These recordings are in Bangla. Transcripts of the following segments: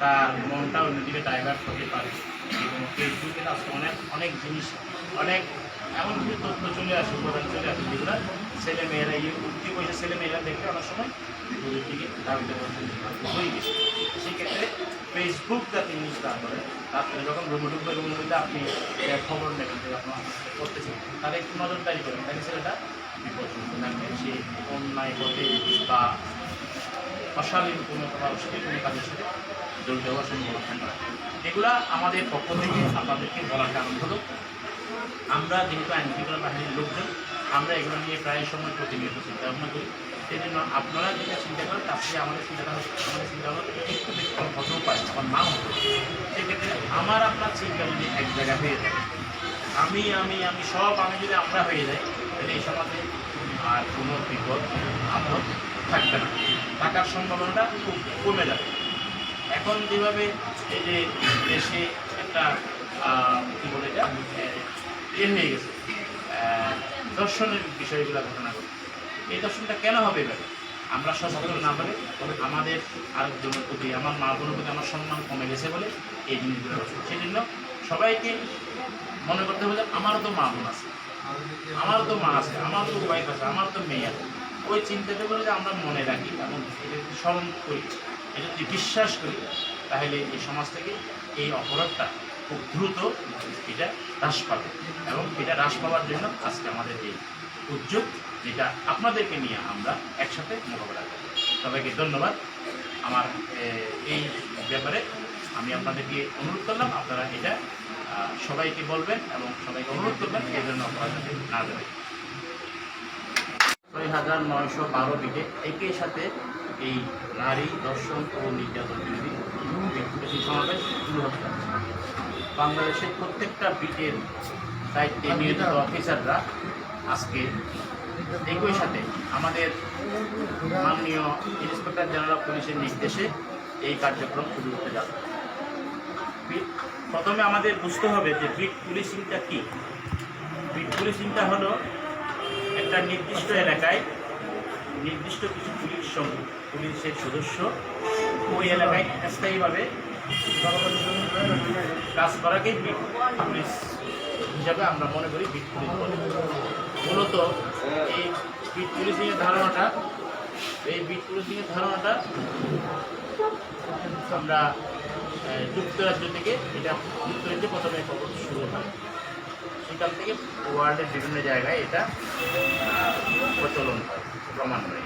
তার মনটা অন্যদিকে ডাইভার্ট হতে পারে। এবং ফেসবুকে আজকে অনেক অনেক জিনিস, অনেক এমন কিছু তথ্য চলে আসে, উপাদান চলে আসে, যেগুলো ছেলে মেয়েরা এই উঠতি বয়সে ছেলে মেয়েরা দেখলে অনেক সময় বিপরীত দিকে ধাবিত হয়ে গেছে। সেক্ষেত্রে ফেসবুক যাতে ইউজ না করে আপনি যখন রুমে ঢুকবে মধ্যে আপনি খবর নেবেন যে আপনার করতেছেন তাহলে একটু নজরদারি করেন, তাহলে ছেলেটা বিপদমুক্ত থাকবে সে অন্যায় পথে বা অশালীন কোনো অশ্লীল কোনো কাজের সাথে হওয়ার সম্ভাবনা থাকে না। এগুলা আমাদের পক্ষ থেকে আপনাদেরকে বলার কারণ হলো, আমরা যেহেতু আইন বাহিনীর লোকজন, আমরা এগুলো নিয়ে প্রায় সময় প্রতিনিয়ত চিন্তা ভাবনা করি। সেই জন্য আপনারা যেটা চিন্তা করেন, তার থেকে আমাদের চিন্তা আমাদের চিন্তা ভাবনা হতেও পারে, আমার নাও হতে সেক্ষেত্রে আমার আপনার চিন্তা যদি এক জায়গায় হয়ে যায়। আমি আমি আমি সব, আমি যদি আমরা হয়ে যাই, তাহলে এই সমাজে আর কোনো বিপদ, আপদ থাকবে না। থাকার সম্ভাবনাটা খুব কমে যাবে। এখন যেভাবে এই যে দেশে একটা কি বলে এটা? ইয়ে হয়ে গেছে। দর্শনের বিষয়গুলো ঘটনা ঘটে এই দর্শনটা কেন হবে এভাবে আমরা সচেতন না হলে আমাদের আরেকজনের প্রতি, আমার মা বোনের প্রতি আমার সম্মান কমে গেছে বলে এই জিনিসগুলো হচ্ছে সেই জন্য সবাইকে মনে করতে হবে যে আমারও তো মা বোন আছে, আমারও তো মা আছে আমার তো ওয়াইফ আছে আমার তো মেয়ে আছে। ওই চিন্তাতে করে যে আমরা মনে রাখি এবং এটা যদি স্মরণ করি এটা যদি বিশ্বাস করি তাহলে এই সমাজ থেকে এই অপরাধটা খুব দ্রুত এটা হ্রাস পাবে এবং এটা হ্রাস পাওয়ার জন্য আজকে আমাদের এই উদ্যোগ যেটা আপনাদেরকে নিয়ে আমরা একসাথে মোকাবেলা করব। সবাইকে ধন্যবাদ। আমার এই ব্যাপারে আমি আপনাদেরকে অনুরোধ করলাম আপনারা এটা সবাইকে বলবেন এবং সবাইকে অনুরোধ করবেন এই জন্য যাতে না দেবেন হাজার নয়শো বারো বিঘে একই সাথে এই নারী দর্শন ও নির্যাতন বিরোধী ব্যক্তিগত সমাবেশ শুরু হতে যাচ্ছে। বাংলাদেশের প্রত্যেকটা বিটের দায়িত্বে নিয়োজিত অফিসাররা আজকে একই সাথে আমাদের মাননীয় ইন্সপেক্টর জেনারেল অফ পুলিশের নির্দেশে এই কার্যক্রম শুরু হতে যাবে প্রথমে আমাদের বুঝতে হবে যে বিট পুলিশিংটা কী বিট পুলিশিংটা হলো একটা নির্দিষ্ট এলাকায় নির্দিষ্ট কিছু পুলিশ পুলিশের সদস্য ওই এলাকায় স্থায়ীভাবে কাজ করাকেই বিট পুলিশ হিসাবে আমরা মনে করি বিট পুলিশ মূলত এই বিট পুলিশিংয়ের ধারণাটা, এই বিট পুলিশিংয়ের ধারণাটা আমরা যুক্তরাজ্য থেকে এটা যুক্তরাজ্যে প্রথমে খবর শুরু হয়। সেখান থেকে ওয়ার্ল্ডের বিভিন্ন জায়গায় এটা প্রচলন হয় ক্রমান্বয়ে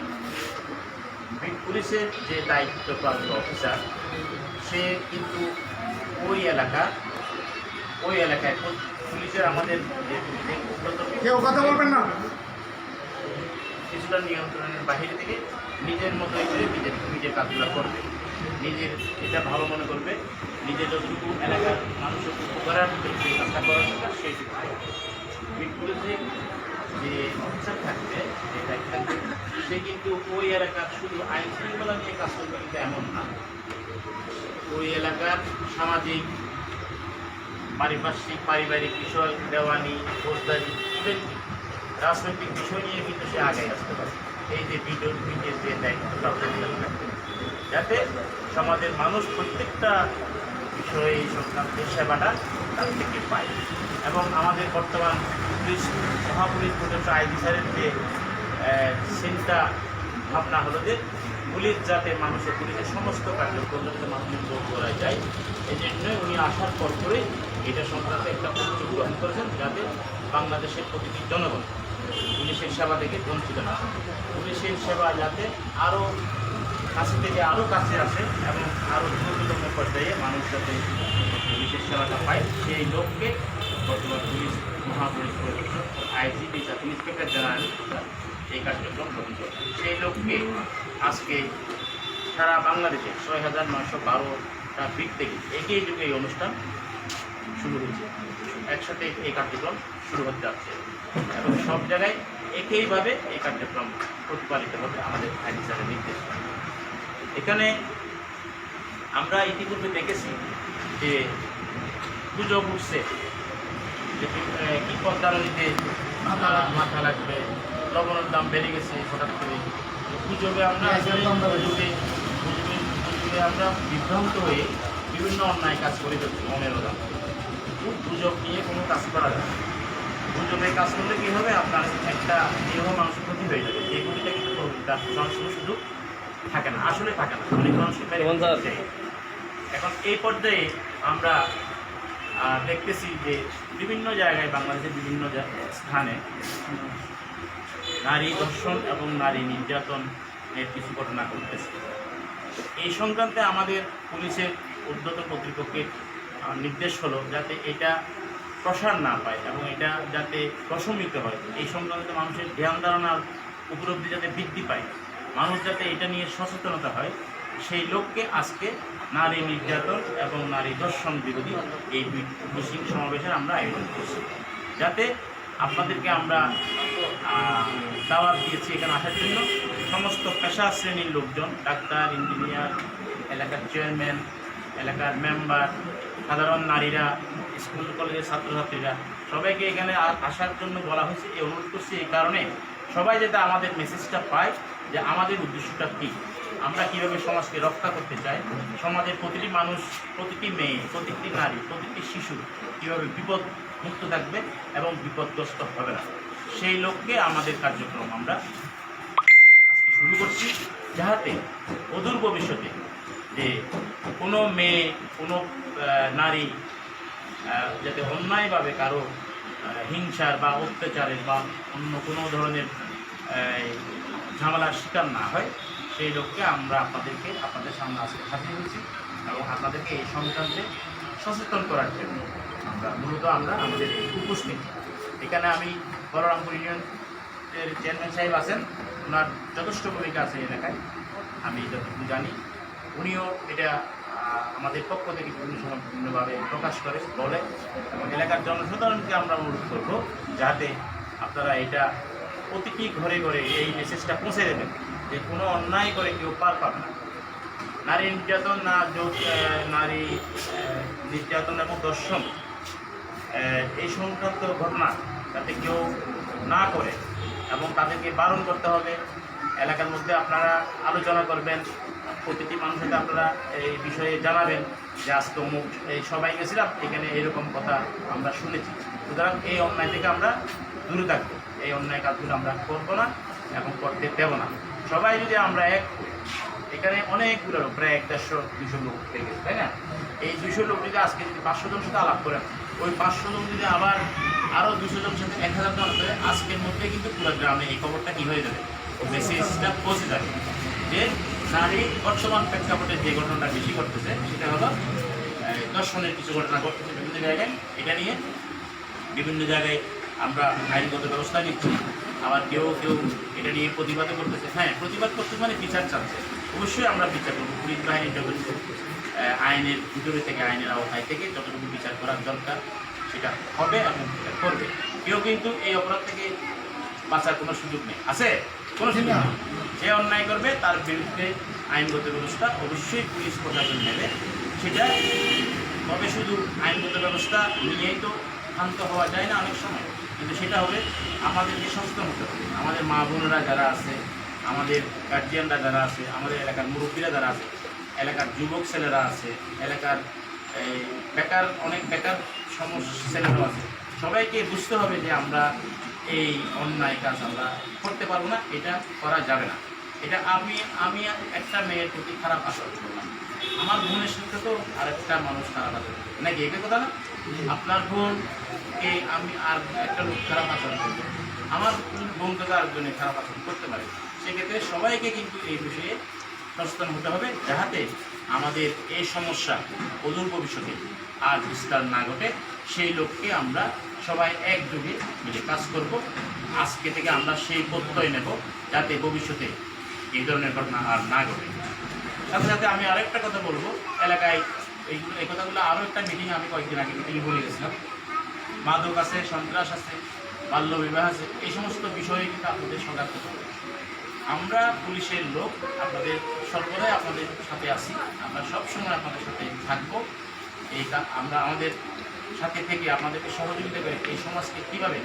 বিট পুলিশের যে দায়িত্বপ্রাপ্ত অফিসার সে কিন্তু ওই এলাকা ওই এলাকায় পুলিশের আমাদের কেউ কথা বলবেন না? কিছুটা নিয়ন্ত্রণের বাহিরে থেকে নিজের মতোই করে নিজের নিজের কাজগুলো করবে। নিজের এটা ভালো মনে করবে নিজের যতটুকু এলাকার মানুষের উপকার যে কাজটা করার দরকার সেইটুকু করবে। বিটপুলিশে যে অফিসার থাকবে, যে দায়িত্ব সে কিন্তু ওই এলাকার শুধু আইন শৃঙ্খলা নিয়ে কাজ করবে কিন্তু এমন না। ওই এলাকার সামাজিক, পারিপার্শ্বিক, পারিবারিক বিষয়, দেওয়ানি, ফৌজদারি ইভেন রাজনৈতিক বিষয় নিয়ে কিন্তু সে আগে আসতে পারে। এই যে ভিডিও ভিডিওর যে দায়িত্বটা যাতে সমাজের মানুষ প্রত্যেকটা বিষয়ে এই সংক্রান্ত সেবাটা তার থেকে পায়। এবং আমাদের বর্তমান পুলিশ, মহাপুলিশ পর্যন্ত আইডি স্যারের যে চিন্তা ভাবনা হলো যে পুলিশ যাতে মানুষের পুলিশের সমস্ত কার্যক্রম যাতে মানুষের যোগ করা যায় এই জন্যই উনি আসার পর করে এটা সংক্রান্ত একটা উদ্যোগ গ্রহণ করেছেন যাতে বাংলাদেশের প্রতিটি জনগণ পুলিশের সেবা থেকে বঞ্চিত না। পুলিশের সেবা যাতে আরও কাছে থেকে আরও কাছে আসে এবং আরও দ্রুততম পর্যায়ে মানুষ যাতে পুলিশের সেবাটা পায়, সেই লোককে বর্তমান পুলিশ মহাপুলিশ আইজিপি জাতীয় ইন্সপেক্টর জেনারেল এই কার্যক্রম গ্রহণ সেই লোককে আজকে সারা বাংলাদেশে ছয় হাজার নয়শো বারোটা ফিট থেকে এগিয়ে যুগে এই অনুষ্ঠান শুরু হয়েছে। একসাথে এই কার্যক্রম শুরু হতে যাচ্ছে। এবং সব জায়গায় একইভাবে এই কার্যক্রম প্রতিপালিত হবে আমাদের আইডি স্যারের নির্দেশ। এখানে আমরা ইতিপূর্বে দেখেছি যে পুজো উঠছে যে কি পদ্মারণীতে মাথা মাথা লাগবে লবণের দাম বেড়ে গেছে হঠাৎ করে পুজোবে আমরা পুজোবে পুজোবে আমরা বিভ্রান্ত হয়ে বিভিন্ন অন্যায় কাজ করে যাচ্ছি মনের ওরা গুজব নিয়ে কোনো কাজ করা যায়। গুজবে কাজ করলে কী হবে আপনার একটা নিরহ মানুষের ক্ষতি হয়ে যাবে এই ক্ষতিটা কিন্তু তার সুযোগ থাকে না আসলে থাকে না অনেক মানুষের। এখন এই পর্যায়ে আমরা দেখতেছি যে বিভিন্ন জায়গায় বাংলাদেশের বিভিন্ন স্থানে নারী ধর্ষণ এবং নারী নির্যাতন এর কিছু ঘটনা ঘটতেছে। এই সংক্রান্তে আমাদের পুলিশের ঊর্ধ্বতন কর্তৃপক্ষের নির্দেশ হলো যাতে এটা প্রসার না পায় এবং এটা যাতে প্রশমিত হয়। এই সংক্রান্ত মানুষের ধ্যান ধারণার উপলব্ধি যাতে বৃদ্ধি পায়। মানুষ যাতে এটা নিয়ে সচেতনতা হয় সেই লোককে আজকে নারী নির্যাতন এবং নারী দর্শন বিরোধী এই মিছিল সমাবেশের আমরা আয়োজন করছি। যাতে আপনাদেরকে আমরা দাওয়াত দিয়েছি এখানে আসার জন্য। সমস্ত পেশা শ্রেণির লোকজন, ডাক্তার, ইঞ্জিনিয়ার, এলাকার চেয়ারম্যান, এলাকার মেম্বার, সাধারণ নারীরা, স্কুল, কলেজের ছাত্রছাত্রীরা, সবাইকে এখানে আসার জন্য বলা হয়েছে। এই অনুরোধ করছি এই কারণে সবাই যাতে আমাদের মেসেজটা পায় যে আমাদের উদ্দেশ্যটা কী। আমরা কীভাবে সমাজকে রক্ষা করতে চাই? সমাজের প্রতিটি মানুষ, প্রতিটি মেয়ে, প্রতিটি নারী, প্রতিটি শিশু কীভাবে বিপদ মুক্ত থাকবে এবং বিপদগ্রস্ত হবে না? সেই লক্ষ্যে আমাদের কার্যক্রম আমরা আজকে শুরু করছি, যাহাতে অদূর ভবিষ্যতে যে কোনো মেয়ে, কোনো নারী যাতে অন্যায়ভাবে কারও হিংসার বা অত্যাচারের বা অন্য কোনো ধরনের ঝামেলার শিকার না হয় সেই লক্ষ্যে আমরা আপনাদেরকে আপনাদের সামনে আজকে হাজির হয়েছি এবং আপনাদেরকে এই সংক্রান্তে সচেতন করার জন্য আমরা মূলত আমরা আমাদের উপস্থিত। এখানে আমি বলরামপুর ইউনিয়নের চেয়ারম্যান সাহেব আছেন ওনার যথেষ্ট ভূমিকা আছে এলাকায়, আমি যতটুকু জানি। উনিও এটা আমাদের পক্ষ থেকে বিভিন্ন সময় বিভিন্নভাবে প্রকাশ করে, বলে এবং এলাকার জনসাধারণকে আমরা অনুরোধ করব যাতে আপনারা এটা প্রতিটি ঘরে ঘরে এই মেসেজটা পৌঁছে দেবেন। যে কোনো অন্যায় করে কেউ পার পাবে না। নারী নির্যাতন, না নারী নির্যাতন এবং দর্শন এই সংক্রান্ত ঘটনা যাতে কেউ না করে এবং তাদেরকে বারণ করতে হবে। এলাকার মধ্যে আপনারা আলোচনা করবেন, প্রতিটি মানুষকে আপনারা এই বিষয়ে জানাবেন যে আজকে অমুক এই সবাই গেছিলাম, এখানে এরকম কথা আমরা শুনেছি। সুতরাং এই অন্যায় থেকে আমরা দূরে থাকব। এই অন্যায় কাজগুলো আমরা করব না এবং করতে দেবো না। সবাই যদি আমরা এক এখানে অনেকগুলো লোক, প্রায় এক দেড়শো দুশো লোক গেছে, তাই না? এই দুশো লোক যদি আজকে যদি পাঁচশো জনের সাথে আলাপ করেন, ওই পাঁচশো জন যদি আবার আরও দুশো জনের সাথে এক হাজার জন করে, আজকের মধ্যে কিন্তু পুরো গ্রামে এই খবরটা কী হয়ে যাবে? মেসেজটা পৌঁছে যাবে। যে নারী বর্তমান প্রেক্ষাপটে যে ঘটনাটা বেশি ঘটতেছে, সেটা হলো দর্শনের কিছু ঘটনা ঘটতেছে বিভিন্ন জায়গায়। এটা নিয়ে বিভিন্ন জায়গায় আমরা আইনগত ব্যবস্থা নিচ্ছি। আবার কেউ কেউ এটা নিয়ে প্রতিবাদও করতেছে। হ্যাঁ প্রতিবাদ করতে মানে বিচার চাচ্ছে। অবশ্যই আমরা বিচার করব। পুলিশ বাহিনী যতটুকু আইনের ভিতরে থেকে আইনের আওতায় থেকে যতটুকু বিচার করার দরকার, সেটা হবে এবং সেটা করবে। কেউ কিন্তু এই অপরাধ থেকে বাঁচার কোনো সুযোগ নেই। আছে? কোনো সুযোগ নেই। যে অন্যায় করবে, তার বিরুদ্ধে আইনগত ব্যবস্থা অবশ্যই পুলিশ প্রশাসন নেবে। সেটা তবে শুধু আইনগত ব্যবস্থা নিয়েই তো শান্ত হওয়া যায় না অনেক সময়। কিন্তু সেটা হবে আমাদেরকে সচেতন হতে হবে। আমাদের মা বোনেরা যারা আছে, আমাদের গার্জিয়ানরা যারা আছে, আমাদের এলাকার মুরব্বীরা যারা আছে, এলাকার যুবক ছেলেরা আছে, এলাকার বেকার, অনেক বেকার সমস্যা ছেলেরাও আছে, সবাইকে বুঝতে হবে যে আমরা এই অন্যায় কাজ আমরা করতে পারব না, এটা করা যাবে না। এটা আমি আমি একটা মেয়ের প্রতি খারাপ আচরণ করলাম। আমার বোনের সাথে তো আরেকটা মানুষ খারাপ করবে নাকি এটা কথা না? আপনার বোনকে আমি আর একটা লোক খারাপ আচরণ করব। আমার বোনকে তো আরেকজনে খারাপ আচরণ করতে পারে। সেক্ষেত্রে সবাইকে কিন্তু এই বিষয়ে সচেতন হতে হবে, যাহাতে আমাদের এই সমস্যা অদূর ভবিষ্যতে আর বিস্তার না ঘটে। সেই লক্ষ্যে আমরা সবাই একযোগে মিলে কাজ করব। আজকে থেকে আমরা সেই প্রত্যয় নেব, যাতে ভবিষ্যতে এই ধরনের ঘটনা আর না ঘটে। সাথে সাথে আমি আরেকটা কথা বলব, এলাকায় এইগুলো এই কথাগুলো আরও একটা মিটিং আমি কয়েকদিন আগে মিটিংয়ে বলে গেছিলাম। মাদক আছে, সন্ত্রাস আছে, বাল্য বিবাহ আছে, এই সমস্ত বিষয়ে কিন্তু আপনাদের সজাগ হতে হবে। আমরা পুলিশের লোক, আপনাদের সর্বদাই আপনাদের সাথে আছি। আমরা সবসময় আপনাদের সাথে থাকব। এই আমরা আমাদের সাথে থেকে আপনাদেরকে সহযোগিতা করে এই সমাজকে কীভাবে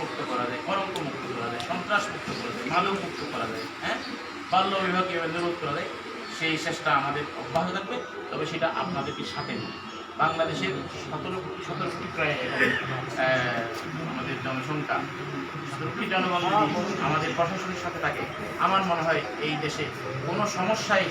মুক্ত করা যায় কলঙ্ক মুক্ত করা যায় সন্ত্রাস মুক্ত করা যায় মাদক মুক্ত করা যায় হ্যাঁ? বাল্য বিবাহ কীভাবে নিরোধ করা যায় সেই চেষ্টা আমাদের অব্যাহত থাকবে, তবে সেটা আপনাদেরকে সাথে নিয়ে। বাংলাদেশের সতেরো সতেরো কোটি প্রায় আমাদের জনসংখ্যা সতেরো কোটি জনগণ আমাদের প্রশাসনের সাথে থাকে, আমার মনে হয় এই দেশে কোনো সমস্যাই